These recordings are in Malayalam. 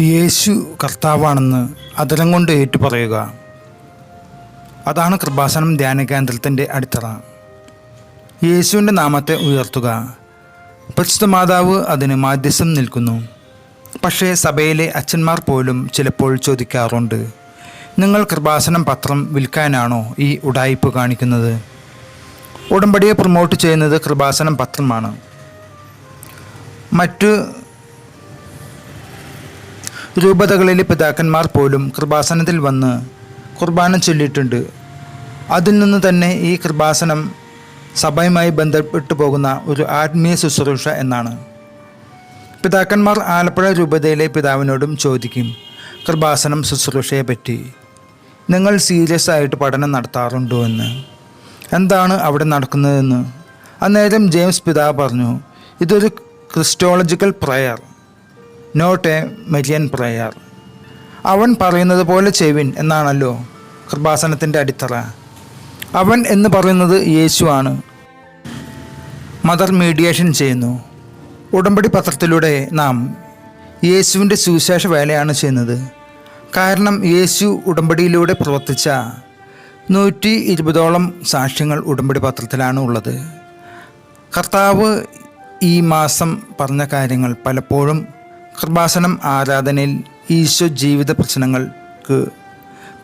യേശു കർത്താവാണെന്ന് അതരം കൊണ്ട് ഏറ്റുപറയുക. അതാണ് കൃപാസനം ധ്യാന കേന്ദ്രത്തിന്റെ അടിത്തറ. യേശുവിന്റെ നാമത്തെ ഉയർത്തുക. പരിശുദ്ധ മാതാവ് അതിന് മാധ്യസ്ഥം നിൽക്കുന്നു. പക്ഷേ സഭയിലെ അച്ഛന്മാർ പോലും ചിലപ്പോൾ ചോദിക്കാറുണ്ട് നിങ്ങൾ കൃപാസനം പത്രം വിൽക്കാനാണോ ഈ ഉടായിപ്പ് കാണിക്കുന്നത്? ഉടമ്പടിയെ പ്രൊമോട്ട് ചെയ്യുന്നത് കൃപാസനം പത്രമാണ്. മറ്റു രൂപതകളിലെ പിതാക്കന്മാർ പോലും കൃപാസനത്തിൽ വന്ന് കുർബാന ചൊല്ലിയിട്ടുണ്ട്. അതിൽ നിന്ന് തന്നെ ഈ കൃപാസനം സഭയുമായി ബന്ധപ്പെട്ടു പോകുന്ന ഒരു ആത്മീയ ശുശ്രൂഷ എന്നാണ്. പിതാക്കന്മാർ ആലപ്പുഴ രൂപതയിലെ പിതാവിനോടും ചോദിക്കും കൃപാസനം ശുശ്രൂഷയെ പറ്റി നിങ്ങൾ സീരിയസ് ആയിട്ട് പഠനം നടത്താറുണ്ടോ എന്ന്? എന്താണ് അവിടെ നടക്കുന്നതെന്ന്? അന്നേരം ജെയിംസ് പിതാവ് പറഞ്ഞു ഇതൊരു Christological prayer. Not a Marian prayer. അവൻ പറയുന്നത് പോലെ ചെവിൻ എന്നാണല്ലോ കൃപാസനത്തിന്റെ അടിത്തറ. അവൻ എന്ന് പറയുന്നത് യേശുവാണ് മദർ മീഡിയേഷൻ ചെയ്യുന്നു. ഉടമ്പടി പത്രത്തിലൂടെ നാം യേശുവിന്റെ സുവിശേഷ വേലയാണ് ചെയ്യുന്നത്. കാരണം യേശു ഉടമ്പടിയിലൂടെ പ്രവർത്തിച്ച നൂറ്റി ഇരുപതോളം സാക്ഷ്യങ്ങൾ ഉടമ്പടി പത്രത്തിലാണ് ഉള്ളത്. കർത്താവ് ഈ മാസം പറഞ്ഞ കാര്യങ്ങൾ പലപ്പോഴും കൃപാസനം ആരാധനയിൽ ഈശോ ജീവിത പ്രശ്നങ്ങൾക്ക്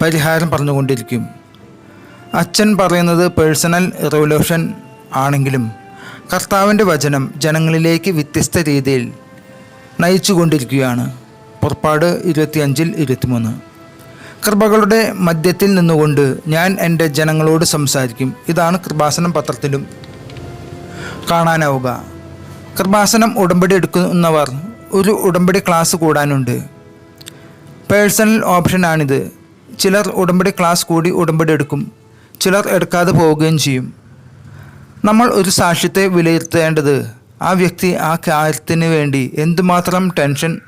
പരിഹാരം പറഞ്ഞുകൊണ്ടിരിക്കും. അച്ഛൻ പറയുന്നത് പേഴ്സണൽ റെവല്യൂഷൻ ആണെങ്കിലും കർത്താവിന്റെ വചനം ജനങ്ങളിലേക്ക് വ്യത്യസ്ത രീതിയിൽ നയിച്ചുകൊണ്ടിരിക്കുകയാണ്. പുറപ്പാട് ഇരുപത്തിയഞ്ചിൽ ഇരുപത്തിമൂന്ന്. കൃപകളുടെ മധ്യത്തിൽ നിന്നുകൊണ്ട് ഞാൻ എന്റെ ജനങ്ങളോട് സംസാരിക്കും. ഇതാണ് കൃപാസനം പത്രത്തിലും കാണാനാവുക. കൃപാസനം ഉടമ്പടി എടുക്കുന്നവർ ഒരു ഉടമ്പടി ക്ലാസ് കൂടാനുണ്ട്. പേഴ്സണൽ ഓപ്ഷനാണിത് ചിലർ ഉടമ്പടി ക്ലാസ് കൂടി ഉടമ്പടി എടുക്കും. ചിലർ എടുക്കാതെ പോവുകയും ചെയ്യും. നമ്മൾ ഒരു സാക്ഷ്യത്തെ വിലയിരുത്തേണ്ടത് ആ വ്യക്തി ആ കാര്യത്തിന് വേണ്ടി എന്തുമാത്രം ടെൻഷൻ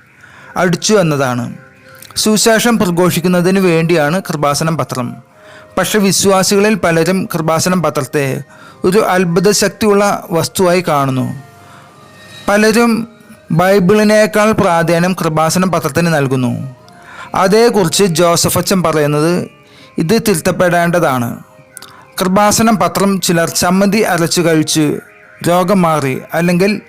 അടിച്ചു എന്നതാണ്. സുശേഷം പ്രഘോഷിക്കുന്നതിന് വേണ്ടിയാണ് കൃപാസനം പത്രം. പക്ഷെ വിശ്വാസികളിൽ പലരും കൃപാസനം പത്രത്തെ ഒരു അത്ഭുത ശക്തിയുള്ള വസ്തുവായി കാണുന്നു. പലരും ബൈബിളിനേക്കാൾ പ്രാധാന്യം കൃപാസനം പത്രത്തിന് നൽകുന്നു. അതേക്കുറിച്ച് ജോസഫ് അച്ഛൻ പറയുന്നത് ഇത് തിരുത്തപ്പെടേണ്ടതാണ്. കൃപാസനം പത്രം ചിലർ ചമ്മന്തി അരച്ചു കഴിച്ച് രോഗം മാറി അല്ലെങ്കിൽ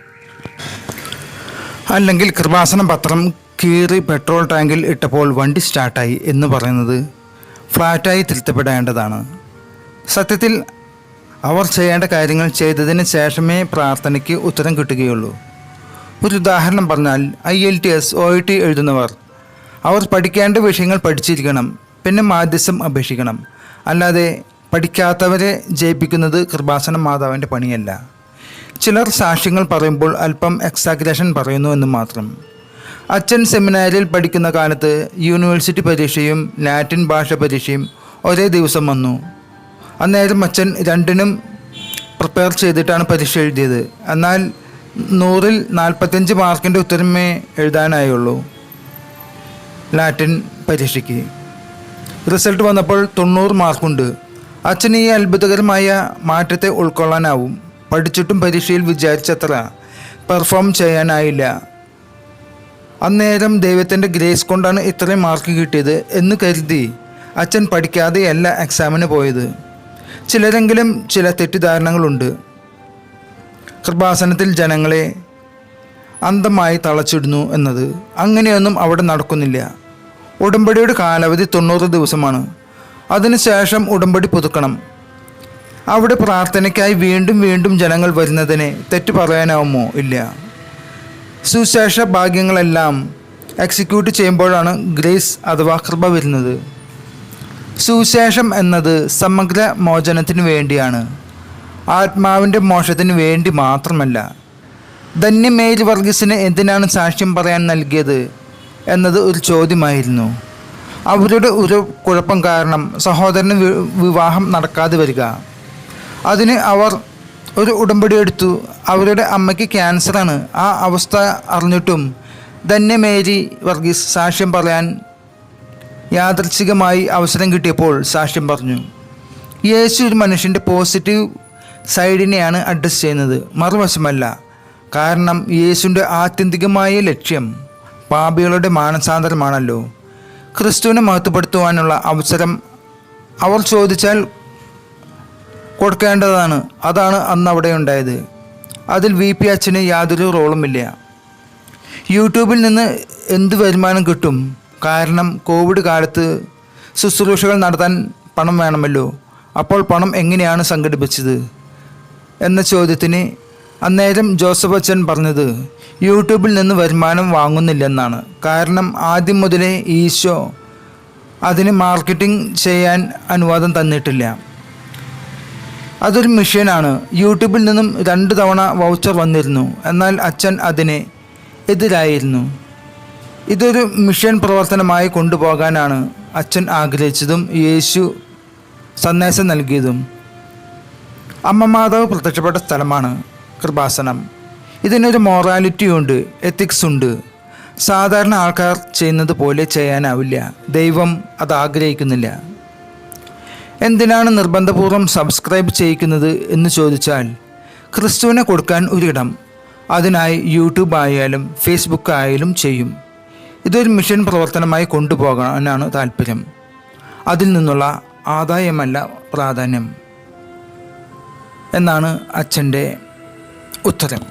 അല്ലെങ്കിൽ കൃപാസനം പത്രം കീറി പെട്രോൾ ടാങ്കിൽ ഇട്ടപ്പോൾ വണ്ടി സ്റ്റാർട്ടായി എന്ന് പറയുന്നത് ഫ്ലാറ്റായി തിരുത്തപ്പെടേണ്ടതാണ്. സത്യത്തിൽ അവർ ചെയ്യേണ്ട കാര്യങ്ങൾ ചെയ്തതിന് ശേഷമേ പ്രാർത്ഥനയ്ക്ക് ഉത്തരം കിട്ടുകയുള്ളൂ. ഒരു ഉദാഹരണം പറഞ്ഞാൽ I L T S O T എഴുതുന്നവർ. അവർ പഠിക്കേണ്ട വിഷയങ്ങൾ പഠിച്ചിരിക്കണം പിന്നെ മാധ്യസ്ഥം അപേക്ഷിക്കണം. അല്ലാതെ പഠിക്കാത്തവരെ ജയിപ്പിക്കുന്നത് കൃപാസനം മാതാവിന്റെ പണിയല്ല. ചിലർ സാക്ഷ്യങ്ങൾ പറയുമ്പോൾ അല്പം എക്സാഗ്രേഷൻ പറയുന്നു എന്ന് മാത്രം. അച്ഛൻ സെമിനാരിൽ പഠിക്കുന്ന കാലത്ത് യൂണിവേഴ്സിറ്റി പരീക്ഷയും ലാറ്റിൻ ഭാഷ പരീക്ഷയും ഒരേ ദിവസം വന്നു. അന്നേരം അച്ഛൻ രണ്ടിനും പ്രിപ്പയർ ചെയ്തിട്ടാണ് പരീക്ഷ എഴുതിയത്. എന്നാൽ നൂറിൽ നാൽപ്പത്തഞ്ച് മാർക്കിന്റെ ഉത്തരമേ എഴുതാനായുള്ളൂ. ലാറ്റിൻ പരീക്ഷയ്ക്ക്. റിസൾട്ട് വന്നപ്പോൾ തൊണ്ണൂറ് മാർക്കുണ്ട്. അച്ഛന് ഈ അത്ഭുതകരമായ മാറ്റത്തെ ഉൾക്കൊള്ളാനാവും. പഠിച്ചിട്ടും പരീക്ഷയിൽ വിചാരിച്ചത്ര പെർഫോം ചെയ്യാനായില്ല. അന്നേരം ദൈവത്തിന്റെ ഗ്രേസ് കൊണ്ടാണ് ഇത്രയും മാർക്ക് കിട്ടിയത് എന്ന് കരുതി അച്ഛൻ പഠിക്കാതെയല്ല എക്സാമിന് പോയത്. ചിലരെങ്കിലും ചില തെറ്റിദ്ധാരണകളുണ്ട്. കൃപാസനത്തിൽ ജനങ്ങളെ അന്തമായി തളച്ചിടുന്നു എന്നത് അങ്ങനെയൊന്നും അവിടെ നടക്കുന്നില്ല. ഉടമ്പടിയുടെ കാലാവധി തൊണ്ണൂറ് ദിവസമാണ്. അതിനുശേഷം ഉടമ്പടി പുതുക്കണം. അവിടെ പ്രാർത്ഥനയ്ക്കായി വീണ്ടും വീണ്ടും ജനങ്ങൾ വരുന്നതിനെ തെറ്റു പറയാനാവുമോ? ഇല്ല. സുശേഷ ഭാഗ്യങ്ങളെല്ലാം എക്സിക്യൂട്ട് ചെയ്യുമ്പോഴാണ് ഗ്രേസ് അഥവാ കൃപ വരുന്നത്. സുശേഷം എന്നത് സമഗ്ര മോചനത്തിന് വേണ്ടിയാണ്. ആത്മാവിന്റെ മോക്ഷത്തിന് വേണ്ടി മാത്രമല്ല. ധന്യ മേരി വർഗീസിന് എന്തിനാണ് സാക്ഷ്യം പറയാൻ നൽകിയത് എന്നത് ഒരു ചോദ്യമായിരുന്നു. അവരുടെ ഒരു കുഴപ്പം കാരണം സഹോദരന് വിവാഹം നടക്കാതെ വരിക. അതിന് അവർ ഒരു ഉടമ്പടി എടുത്തു. അവരുടെ അമ്മയ്ക്ക് ക്യാൻസറാണ്. ആ അവസ്ഥ അറിഞ്ഞിട്ടും ധന്യ മേരി വർഗീസ് സാക്ഷ്യം പറയാൻ യാദർച്ഛികമായി അവസരം കിട്ടിയപ്പോൾ സാക്ഷ്യം പറഞ്ഞു. യേശു ഒരു മനുഷ്യന്റെ പോസിറ്റീവ് സൈഡിനെയാണ് അഡ്രസ്സ് ചെയ്യുന്നത്. മറുവശമല്ല. കാരണം യേശുവിന്റെ ആത്യന്തികമായ ലക്ഷ്യം പാപികളുടെ മാനസാന്തരമാണല്ലോ. ക്രിസ്തുവിനെ മഹത്വപ്പെടുത്തുവാനുള്ള അവസരം അവർ ചോദിച്ചാൽ കൊടുക്കേണ്ടതാണ്. അതാണ് അന്ന് അവിടെ ഉണ്ടായത്. അതിൽ വി പി അച്ഛന് യാതൊരു റോളുമില്ല യൂട്യൂബിൽ നിന്ന് എന്ത് വരുമാനം കിട്ടും? കാരണം കോവിഡ് കാലത്ത് ശുശ്രൂഷകൾ നടത്താൻ പണം വേണമല്ലോ. അപ്പോൾ പണം എങ്ങനെയാണ് സംഘടിപ്പിച്ചത്? എന്ന ചോദ്യത്തിന് അന്നേരം ജോസഫ് അച്ഛൻ പറഞ്ഞത് യൂട്യൂബിൽ നിന്ന് വരുമാനം വാങ്ങുന്നില്ലെന്നാണ്. കാരണം ആദ്യം മുതലേ ഈശോ അതിന് മാർക്കറ്റിംഗ് ചെയ്യാൻ അനുവാദം തന്നിട്ടില്ല. അതൊരു മിഷനാണ് യൂട്യൂബിൽ നിന്നും രണ്ട് തവണ വൗച്ചർ വന്നിരുന്നു. എന്നാൽ അച്ഛൻ അതിനെ എതിരായിരുന്നു. ഇതൊരു മിഷൻ പ്രവർത്തനമായി കൊണ്ടുപോകാനാണ് അച്ഛൻ ആഗ്രഹിച്ചതും യേശു സന്ദേശം നൽകിയതും. അമ്മ മാതാവ് പ്രത്യക്ഷപ്പെട്ട സ്ഥലമാണ് കൃപാസനം. ഇതിനൊരു മോറാലിറ്റിയുണ്ട് എത്തിക്സ് ഉണ്ട് സാധാരണ ആൾക്കാർ ചെയ്യുന്നത് പോലെ ചെയ്യാനാവില്ല. ദൈവം അത് ആഗ്രഹിക്കുന്നില്ല. എന്തിനാണ് നിർബന്ധപൂർവം സബ്സ്ക്രൈബ് ചെയ്യിക്കുന്നത് എന്ന് ചോദിച്ചാൽ ക്രിസ്തുവിനെ കൊടുക്കാൻ ഒരിടം അതിനായി യൂട്യൂബ് ആയാലും ഫേസ്ബുക്ക് ആയാലും ചെയ്യും. ഇതൊരു മിഷൻ പ്രവർത്തനമായി കൊണ്ടുപോകാനാണ് താല്പര്യം. അതിൽ നിന്നുള്ള ആദായമല്ല പ്രാധാന്യം. എന്നാണ് അച്ഛന്റെ ഉത്തരം.